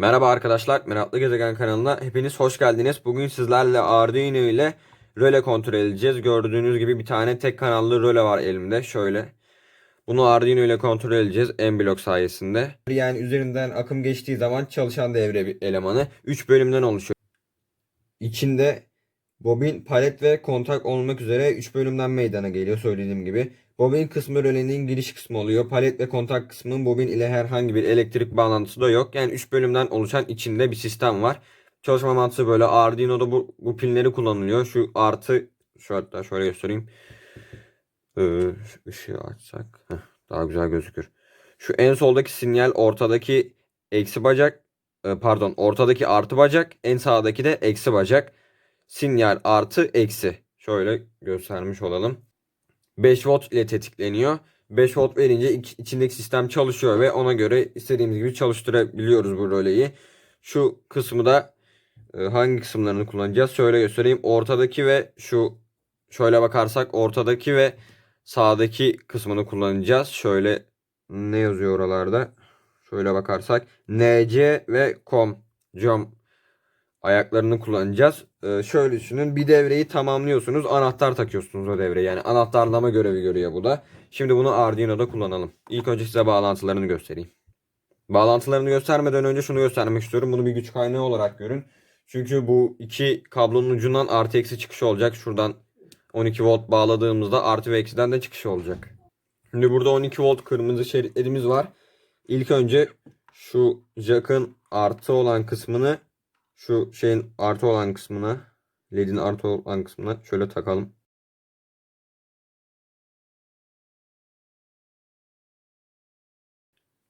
Merhaba arkadaşlar, Meraklı Gezegen kanalına hepiniz hoş geldiniz. Bugün sizlerle Arduino ile röle kontrol edeceğiz. Gördüğünüz gibi bir tane tek kanallı röle var elimde. Şöyle. Bunu Arduino ile kontrol edeceğiz M-Block sayesinde. Yani üzerinden akım geçtiği zaman çalışan devre elemanı 3 bölümden oluşuyor. İçinde bobin, palet ve kontak olmak üzere 3 bölümden meydana geliyor söylediğim gibi. Bobin kısmı rölenin giriş kısmı oluyor. Palet ve kontak kısmının bobin ile herhangi bir elektrik bağlantısı da yok. Yani 3 bölümden oluşan içinde bir sistem var. Çalışma mantığı böyle. Arduino'da bu, bu pinleri kullanılıyor. Şu artı şu hatta şöyle göstereyim. Ee, ışığı açsak heh, daha güzel gözükür. Şu en soldaki sinyal ortadaki eksi bacak e, pardon ortadaki artı bacak en sağdaki de eksi bacak. Sinyal artı eksi. Şöyle göstermiş olalım. 5 volt ile tetikleniyor. 5 volt verince iç- içindeki sistem çalışıyor ve ona göre istediğimiz gibi çalıştırabiliyoruz bu röleyi. Şu kısmı da e, hangi kısımlarını kullanacağız? Şöyle göstereyim. Ortadaki ve şu şöyle bakarsak ortadaki ve sağdaki kısmını kullanacağız. Şöyle ne yazıyor oralarda? Şöyle bakarsak NC ve COM COM ayaklarını kullanacağız. Ee, şöyle düşünün bir devreyi tamamlıyorsunuz anahtar takıyorsunuz o devreye yani anahtarlama görevi görüyor bu da. Şimdi bunu Arduino'da kullanalım. İlk önce size bağlantılarını göstereyim. Bağlantılarını göstermeden önce şunu göstermek istiyorum. Bunu bir güç kaynağı olarak görün. Çünkü bu iki kablonun ucundan artı eksi çıkışı olacak. Şuradan 12 volt bağladığımızda artı ve eksiden de çıkışı olacak. Şimdi burada 12 volt kırmızı şeritlerimiz var. İlk önce şu jack'ın artı olan kısmını şu şeyin artı olan kısmına ledin artı olan kısmına şöyle takalım.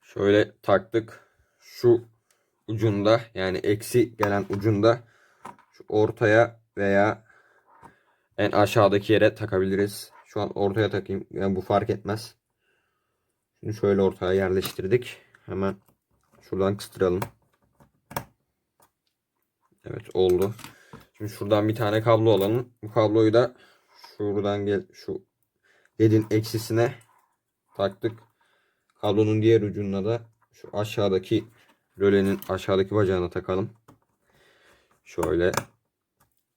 Şöyle taktık. Şu ucunda yani eksi gelen ucunda şu ortaya veya en aşağıdaki yere takabiliriz. Şu an ortaya takayım. Yani bu fark etmez. Şimdi şöyle ortaya yerleştirdik. Hemen şuradan kıstıralım. Evet oldu. Şimdi şuradan bir tane kablo alalım. Bu kabloyu da şuradan gel şu ledin eksisine taktık. Kablonun diğer ucuna da şu aşağıdaki rölenin aşağıdaki bacağına takalım. Şöyle.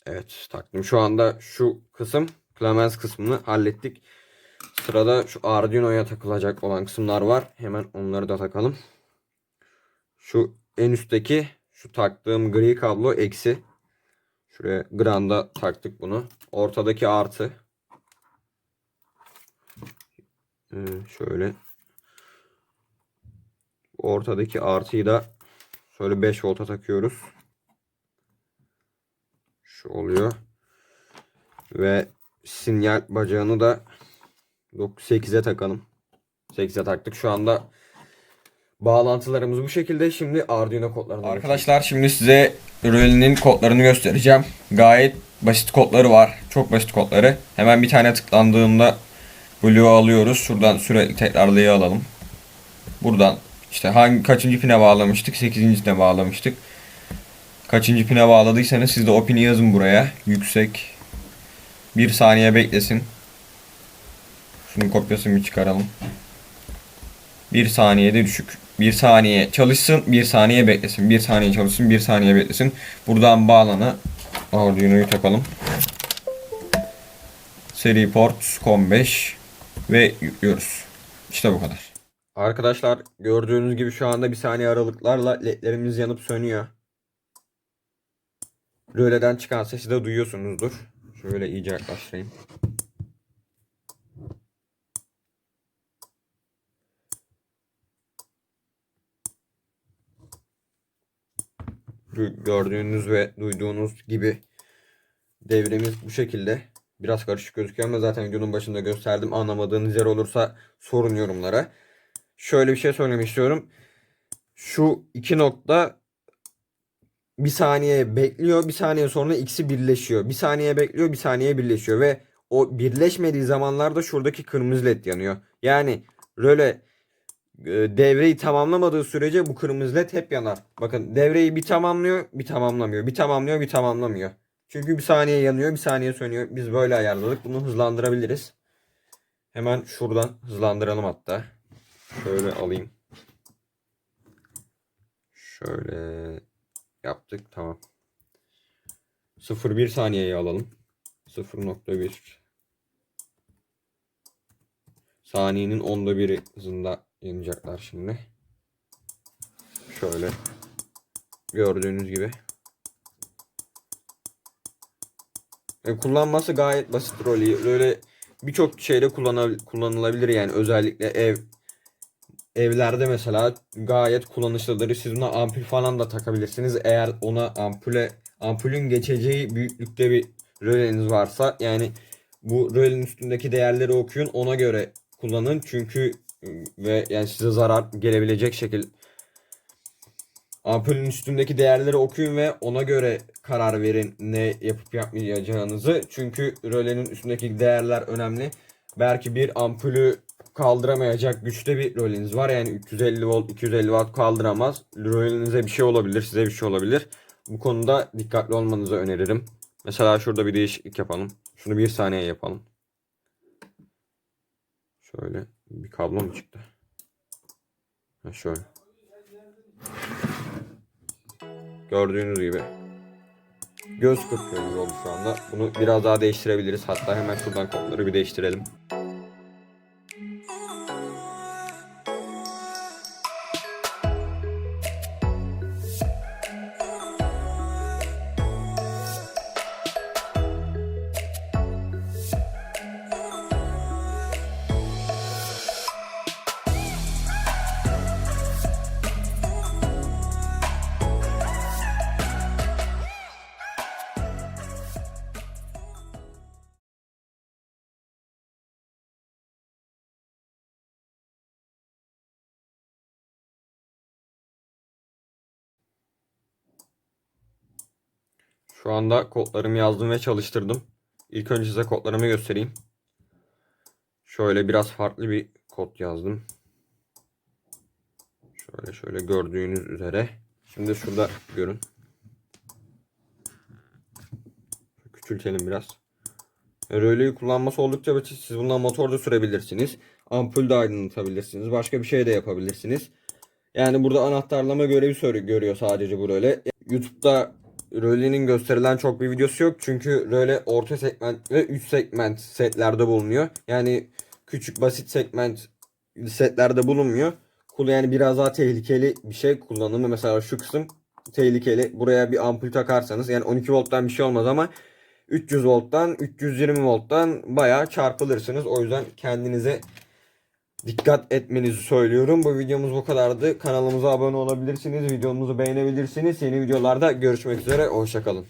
Evet taktım. Şu anda şu kısım Clemens kısmını hallettik. Sırada şu Arduino'ya takılacak olan kısımlar var. Hemen onları da takalım. Şu en üstteki şu taktığım gri kablo eksi. Şuraya granda taktık bunu. Ortadaki artı. Ee, şöyle. Ortadaki artıyı da şöyle 5 volta takıyoruz. Şu oluyor. Ve sinyal bacağını da 8'e takalım. 8'e taktık. Şu anda bağlantılarımız bu şekilde. Şimdi Arduino kodlarını Arkadaşlar şimdi size Röle'nin kodlarını göstereceğim. Gayet basit kodları var. Çok basit kodları. Hemen bir tane tıklandığında Blue'u alıyoruz. Şuradan sürekli tekrarlayı alalım. Buradan işte hangi kaçıncı pine bağlamıştık? 8. pine bağlamıştık. Kaçıncı pine bağladıysanız siz de o pini yazın buraya. Yüksek. Bir saniye beklesin. Şunun kopyasını çıkaralım. Bir saniyede düşük. Bir saniye çalışsın, bir saniye beklesin. Bir saniye çalışsın, bir saniye beklesin. Buradan bağlana Arduino'yu takalım. Seri port 15 ve yüklüyoruz. İşte bu kadar. Arkadaşlar gördüğünüz gibi şu anda bir saniye aralıklarla ledlerimiz yanıp sönüyor. Röleden çıkan sesi de duyuyorsunuzdur. Şöyle iyice yaklaştırayım. Gördüğünüz ve duyduğunuz gibi devremiz bu şekilde. Biraz karışık gözüküyor ama zaten videonun başında gösterdim. Anlamadığınız yer olursa sorun yorumlara. Şöyle bir şey söylemek istiyorum. Şu iki nokta bir saniye bekliyor. Bir saniye sonra ikisi birleşiyor. Bir saniye bekliyor. Bir saniye birleşiyor. Ve o birleşmediği zamanlarda şuradaki kırmızı led yanıyor. Yani röle devreyi tamamlamadığı sürece bu kırmızı led hep yanar. Bakın devreyi bir tamamlıyor, bir tamamlamıyor. Bir tamamlıyor, bir tamamlamıyor. Çünkü bir saniye yanıyor, bir saniye sönüyor. Biz böyle ayarladık. Bunu hızlandırabiliriz. Hemen şuradan hızlandıralım hatta. Şöyle alayım. Şöyle yaptık. Tamam. 0.1 saniyeyi alalım. 0.1 saniyenin onda biri hızında yanacaklar şimdi. Şöyle gördüğünüz gibi. E, kullanması gayet basit rolü. Böyle birçok şeyde kullanılabilir yani özellikle ev evlerde mesela gayet kullanışlıdır. Siz buna ampul falan da takabilirsiniz. Eğer ona ampule ampulün geçeceği büyüklükte bir röleniz varsa yani bu rölenin üstündeki değerleri okuyun ona göre kullanın. Çünkü ve yani size zarar gelebilecek şekil ampulün üstündeki değerleri okuyun ve ona göre karar verin ne yapıp yapmayacağınızı. Çünkü rölenin üstündeki değerler önemli. Belki bir ampulü kaldıramayacak güçte bir röleniz var. Yani 350 volt 250 watt kaldıramaz. Rölenize bir şey olabilir, size bir şey olabilir. Bu konuda dikkatli olmanızı öneririm. Mesela şurada bir değişiklik yapalım. Şunu bir saniye yapalım. Şöyle bir kablo mu çıktı? Ha şöyle. Gördüğünüz gibi. Göz kırpıyor gibi oldu şu anda. Bunu biraz daha değiştirebiliriz. Hatta hemen şuradan kodları bir değiştirelim. Şu anda kodlarımı yazdım ve çalıştırdım. İlk önce size kodlarımı göstereyim. Şöyle biraz farklı bir kod yazdım. Şöyle şöyle gördüğünüz üzere. Şimdi şurada görün. Küçültelim biraz. Röleyi kullanması oldukça basit. Siz bundan motor da sürebilirsiniz. Ampul de aydınlatabilirsiniz. Başka bir şey de yapabilirsiniz. Yani burada anahtarlama görevi görüyor sadece bu röle. YouTube'da rölenin gösterilen çok bir videosu yok. Çünkü röle orta segment ve üst segment setlerde bulunuyor. Yani küçük basit segment setlerde bulunmuyor. Kul yani biraz daha tehlikeli bir şey kullanımı. Mesela şu kısım tehlikeli. Buraya bir ampul takarsanız yani 12 volttan bir şey olmaz ama 300 volttan 320 volttan bayağı çarpılırsınız. O yüzden kendinize dikkat etmenizi söylüyorum. Bu videomuz bu kadardı. Kanalımıza abone olabilirsiniz. Videomuzu beğenebilirsiniz. Yeni videolarda görüşmek üzere. Hoşçakalın.